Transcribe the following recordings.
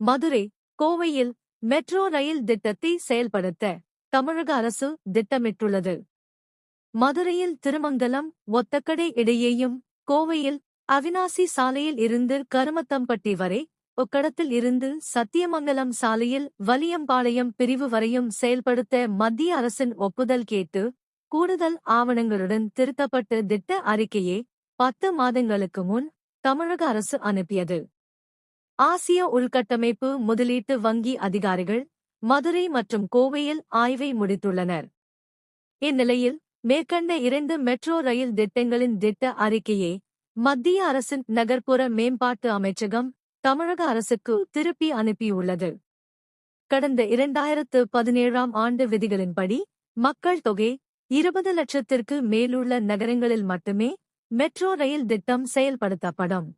மதுரை கோவையில் metro rail திட்டத்தை செயல்படுத்த தமிழக அரசு திட்டமிட்டுள்ளது. மதுரையில் திருமங்கலம் ஒத்தக்கடை இடையேயும் கோவையில் அவினாசி சாலையில் இருந்து கருமத்தம்பட்டி வரை ஒக்கடத்தில் இருந்து சத்தியமங்கலம் சாலையில் வலியம்பாளையம் பிரிவு வரையும் செயல்படுத்த மத்திய அரசின் ஒப்புதல் கேட்டு கூடுதல் ஆவணங்களுடன் திருத்தப்பட்ட திட்ட அறிக்கையை பத்து மாதங்களுக்கு முன் தமிழக அரசு அனுப்பியது. ஆசிய உள்கட்டமைப்பு முதலீட்டு வங்கி அதிகாரிகள் மதுரை மற்றும் கோவையில் ஆய்வை முடித்துள்ளனர். இந்நிலையில் மேற்கண்ட இரண்டு மெட்ரோ ரயில் திட்டங்களின் திட்ட அறிக்கையை மத்திய அரசின் நகர்ப்புற மேம்பாட்டு அமைச்சகம் தமிழக அரசுக்கு திருப்பி அனுப்பியுள்ளது. கடந்த இரண்டாயிரத்து பதினேழாம் ஆண்டு விதிகளின்படி மக்கள் தொகை இருபது லட்சத்திற்கு மேலுள்ள நகரங்களில் மட்டுமே மெட்ரோ ரயில் திட்டம் செயல்படுத்தப்படும்.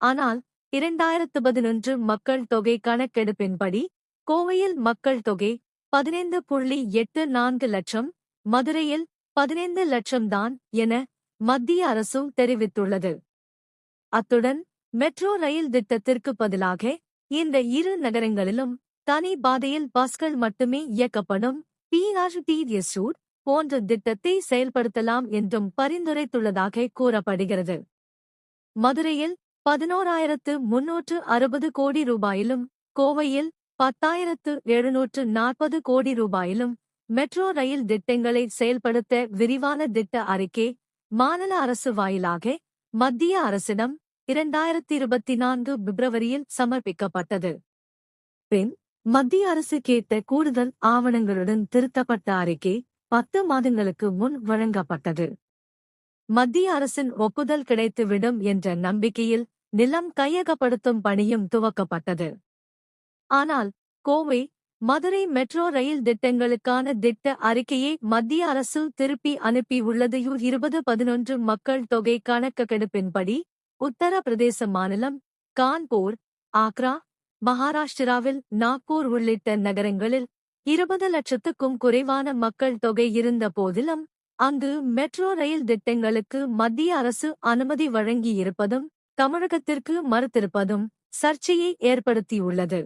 ஆனால் இரண்டாயிரத்து பதினொன்று மக்கள் தொகை கணக்கெடுப்பின்படி கோவையில் மக்கள் தொகை பதினைந்து புள்ளி எட்டு நான்கு லட்சம் மதுரையில் பதினைந்து லட்சம் தான் என மத்திய அரசு தெரிவித்துள்ளது. அத்துடன் மெட்ரோ ரயில் திட்டத்திற்கு பதிலாக இந்த இரு நகரங்களிலும் தனி பாதையில் பஸ்கள் மட்டுமே இயக்கப்படும் பிஆர்டிஎஸ்யூட் போன்ற திட்டத்தை செயல்படுத்தலாம் என்றும் பரிந்துரைத்துள்ளதாக கூறப்படுகிறது. மதுரையில் பதினோராயிரத்து முன்னூற்று அறுபது கோடி ரூபாயிலும் கோவையில் பத்தாயிரத்து எழுநூற்று நாற்பது கோடி ரூபாயிலும் மெட்ரோ ரயில் திட்டங்களை செயல்படுத்த விரிவான திட்ட அறிக்கை மாநில அரசு வாயிலாக மத்திய அரசிடம் இரண்டாயிரத்தி இருபத்தி நான்கு பிப்ரவரியில் சமர்ப்பிக்கப்பட்டது. பின் மத்திய அரசு கேட்ட கூடுதல் ஆவணங்களுடன் திருத்தப்பட்ட அறிக்கை பத்து மாதங்களுக்கு முன் வழங்கப்பட்டது. மத்திய அரசின் ஒப்புதல் கிடைத்துவிடும் என்ற நம்பிக்கையில் நிலம் கையகப்படுத்தும் பணியும் துவக்கப்பட்டது. ஆனால் கோவை மதுரை மெட்ரோ ரயில் திட்டங்களுக்கான திட்ட அறிக்கையை மத்திய அரசு திருப்பி அனுப்பியுள்ளது இருபது பதினொன்று மக்கள் தொகை கணக்கெடுப்பின்படி உத்தரப்பிரதேச மாநிலம் கான்பூர் ஆக்ரா மகாராஷ்டிராவில் நாக்பூர் உள்ளிட்ட நகரங்களில் இருபது லட்சத்துக்கும் குறைவான மக்கள் தொகை இருந்த போதிலும் அங்கு மெட்ரோ ரயில் திட்டங்களுக்கு மத்திய அரசு அனுமதி வழங்கியிருப்பதும் தமிழகத்திற்கு மறுத்திருப்பதும் சர்ச்சையை ஏற்படுத்தியுள்ளது.